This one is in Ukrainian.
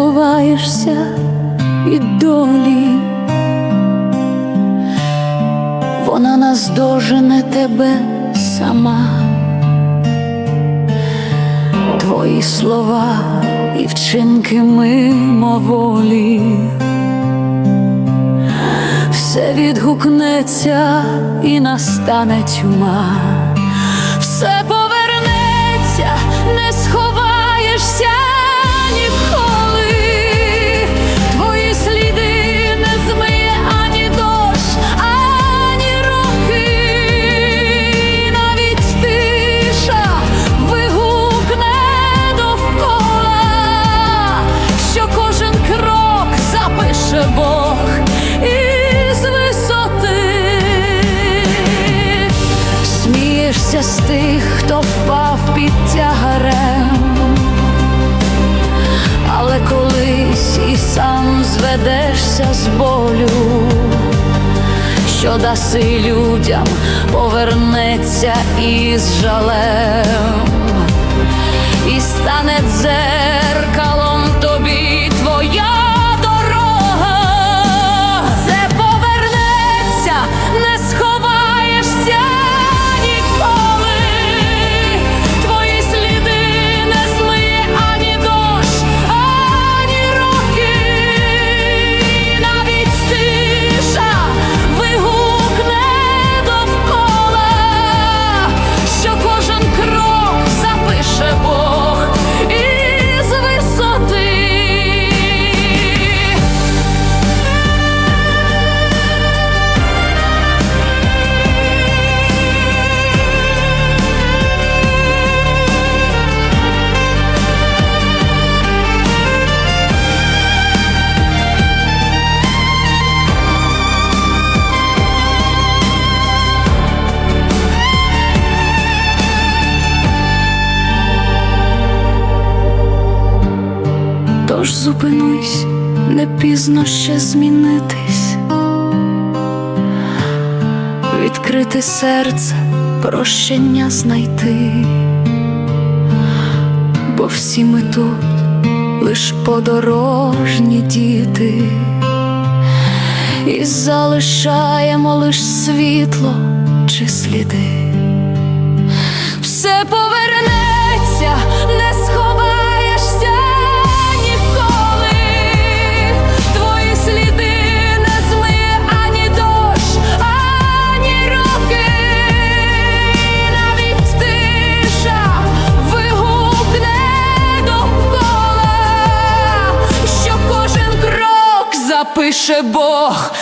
що сховаєшся від долі, вона наздожене тебе сама, твої слова і вчинки мимоволі. Все відгукнеться і настане тьма, все Смієшся з тих, хто впав під тягарем, але колись і сам зведешся з болю, що даси людям повернеться із жалем. І стане дзеркалом Тож зупинись, не пізно ще змінитись, відкрити серце, прощення знайти, бо всі ми тут лиш подорожні діти, і залишаємо лиш світло чи сліди. Все повернеться, запише Бог.